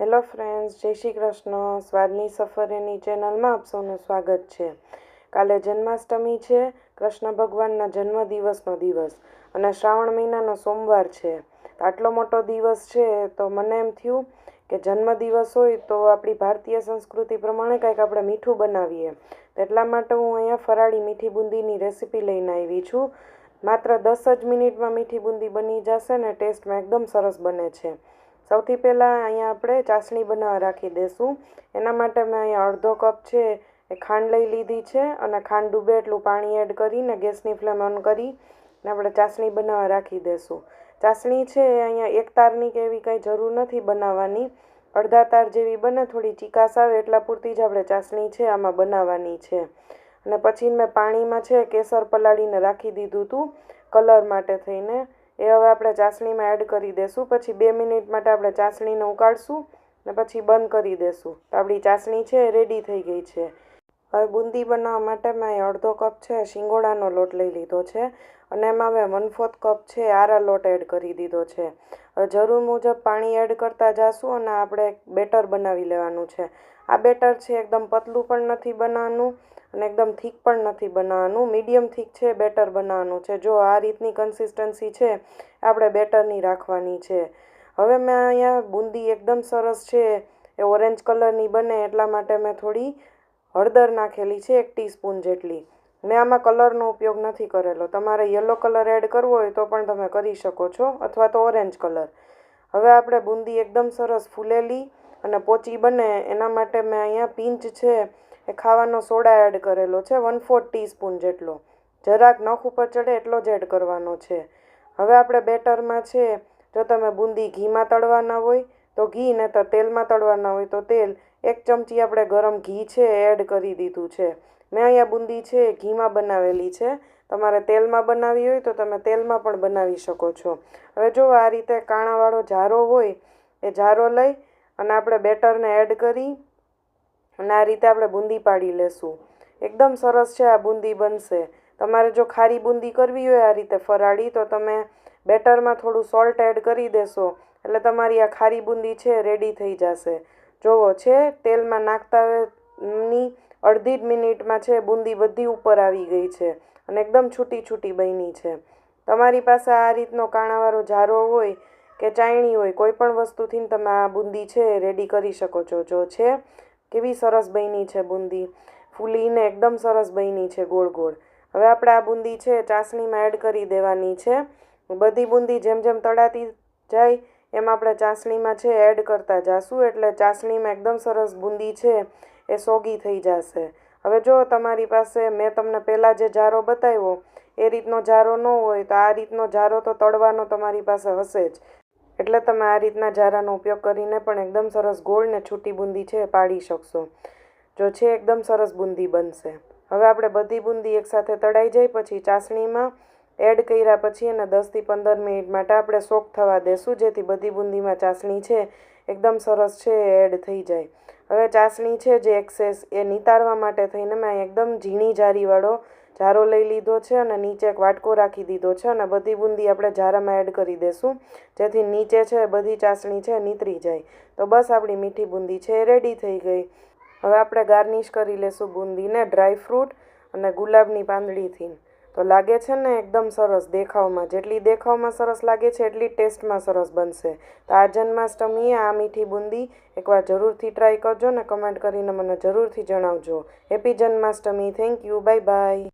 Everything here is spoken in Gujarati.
હેલો ફ્રેન્ડ્સ, જય શ્રી કૃષ્ણ. સ્વાદની સફરેની ચેનલમાં આપ સૌનું સ્વાગત છે. કાલે જન્માષ્ટમી છે. કૃષ્ણ ભગવાનના જન્મદિવસનો દિવસ અને શ્રાવણ મહિનાનો સોમવાર છે. આટલો મોટો દિવસ છે તો મને એમ થયું કે જન્મદિવસ હોય તો આપણી ભારતીય સંસ્કૃતિ પ્રમાણે કંઈક આપણે મીઠું બનાવીએ. એટલા માટે હું અહીંયા ફરાળી મીઠી બુંદીની રેસીપી લઈને આવી છું. માત્ર દસ જ મિનિટમાં મીઠી બુંદી બની જશે ને ટેસ્ટમાં એકદમ સરસ બને છે. સૌથી પહેલાં અહીંયા આપણે ચાસણી બનાવવા રાખી દઈશું એના માટે મેં અહીંયા અડધો કપ છે એ ખાંડ લઈ લીધી છે અને ખાંડ ડૂબે એટલું પાણી એડ કરીને ગેસની ફ્લેમ ઓન કરી ને આપણે ચાસણી બનાવવા રાખી દઈશું ચાસણી છે એ અહીંયા એક તારની કે એવી કંઈ જરૂર નથી બનાવવાની. અડધા તાર જેવી બને, થોડી ચીકાશ આવે એટલા પૂરતી જ આપણે ચાસણી છે આમાં બનાવવાની છે. અને પછી મેં પાણીમાં છે કેસર પલાળીને રાખી દીધું હતું કલર માટે થઈને. એ હવે આપણે ચાસણીમાં એડ કરી દઈશું પછી બે મિનિટ માટે આપણે ચાસણીને ઉકાળશું ને પછી બંધ કરી દઈશું તો આપણી ચાસણી છે એ રેડી થઈ ગઈ છે. હવે બુંદી બનાવવા માટે મેં અડધો કપ છે શિંગોડાનો લોટ લઈ લીધો છે અને એમાં મેં વન ફોર્થ કપ છે આરા લોટ એડ કરી દીધો છે. હવે જરૂર મુજબ પાણી એડ કરતા જાશું અને આપણે બેટર બનાવી લેવાનું છે. આ બેટર છે, એકદમ પતલું પણ નથી બનાવવાનું. અને એકદમ થીક પણ નથી બનાવવાનું. મીડિયમ થીક છે, બેટર બનાવવાનું છે. જો આ રીતની કન્સિસ્ટન્સી છે, આપણે બેટરની રાખવાની છે. હવે મેં અહીંયા બુંદી એકદમ સરસ છે, એ ઓરેન્જ કલરની બને એટલા માટે મેં થોડી હળદર નાખેલી છે, એક ટીસ્પૂન જેટલી. મેં આમાં કલરનો ઉપયોગ નથી કરેલો. તમારે યલો કલર એડ કરવો હોય તો પણ તમે કરી શકો છો, અથવા તો ઓરેન્જ કલર હવે આપણે બુંદી એકદમ સરસ ફૂલેલી અને પોચી બને, એના માટે મેં અહીંયા પિંચ છે એ ખાવાનો સોડા એડ કરેલો છે વન ફોર્થ ટીસ્પૂન જેટલો. જરાક નખ ઉપર ચડે એટલો જ એડ કરવાનો છે. હવે આપણે બેટરમાં છે, જો તમે બુંદી ઘીમાં તળવાના હોય, તો ઘી ને તો તેલમાં તળવાના હોય તો તેલ. એક ચમચી આપણે ગરમ ઘી છે એડ કરી દીધું છે. મેં અહીંયા બુંદી છે ઘીમાં બનાવેલી છે. તમારે તેલમાં બનાવી હોય તો તમે તેલમાં પણ બનાવી શકો છો. હવે જો આ રીતે કાણાવાળો જારો હોય, એ જારો લઈ અને આપણે બેટરને એડ કરી અને આ રીતે આપણે બુંદી પાડી લેશું. એકદમ સરસ છે આ બુંદી બનશે. તમારે જો ખારી બુંદી કરવી હોય આ રીતે ફરાળી, તો તમે બેટરમાં થોડું સોલ્ટ એડ કરી દેશો. એટલે તમારી આ ખારી બુંદી છે, રેડી થઈ જશે. જોવો છે, તેલમાં નાખતા ની અડધી જ મિનિટમાં છે, બુંદી બધી ઉપર આવી ગઈ છે અને એકદમ છૂટી છૂટી બની છે. તમારી પાસે આ રીતનો કાણાવાળો જારો હોય કે ચાયણી હોય, કોઈ પણ વસ્તુથી તમે આ બુંદી છે રેડી કરી શકો છો. જો છે કેવી સરસ બની છે બુંદી. ફૂલીને એકદમ સરસ બની છે ગોળ ગોળ. હવે આપણે આ બુંદી છે ચાસણીમાં એડ કરી દેવાની છે. બધી બુંદી જેમ જેમ તળાતી જાય એમ આપણે ચાસણીમાં છે એડ કરતા જાશું એટલે ચાસણીમાં એકદમ સરસ બુંદી છે એ સોગી થઈ જશે. હવે જો તમારી પાસે મેં તમને પહેલાં જે જારો બતાવ્યો, એ રીતનો જારો ન હોય તો આ રીતનો જારો તો તળવાનો તમારી પાસે હશે જ. એટલે તમે આ રીતના જારાનો ઉપયોગ કરીને પણ એકદમ સરસ ગોળ ને છૂટી બુંદી છે પાડી શકશો. જો છે એકદમ સરસ બુંદી બનશે. હવે આપણે બધી બુંદી એકસાથે તળાઈ જાય પછી ચાસણીમાં એડ કર્યા પછી એને દસથી પંદર મિનિટ માટે આપણે સોક થવા દેશું, જેથી બધી બુંદીમાં ચાસણી છે એકદમ સરસ છે એડ થઈ જાય. હવે ચાસણી છે જે એક્સેસ એ નિતારવા માટે થઈને મેં એકદમ ઝીણી જારીવાળો જારો લઈ લીધો છે અને નીચે એક વાટકો રાખી દીધો છે અને બધી બુંદી આપણે જારામાં એડ કરી દેશું. જેથી નીચે છે બધી ચાસણી છે નીતરી જાય. તો બસ આપણી મીઠી બુંદી છે એ રેડી થઈ ગઈ. હવે આપણે ગાર્નિશ કરી લેશું બુંદીને ડ્રાય ફ્રૂટ અને ગુલાબની પાંદડીથી. તો લાગે છે ને એકદમ સરસ દેખાવમાં. જેટલી દેખાવમાં સરસ લાગે છે, એટલી ટેસ્ટમાં સરસ બનશે. તો આ જન્માષ્ટમીએ આ મીઠી બુંદી એકવાર જરૂરથી ટ્રાય કરજો ને કમેન્ટ કરીને મને જરૂરથી જણાવજો. Happy Janmashtami. Thank you bye bye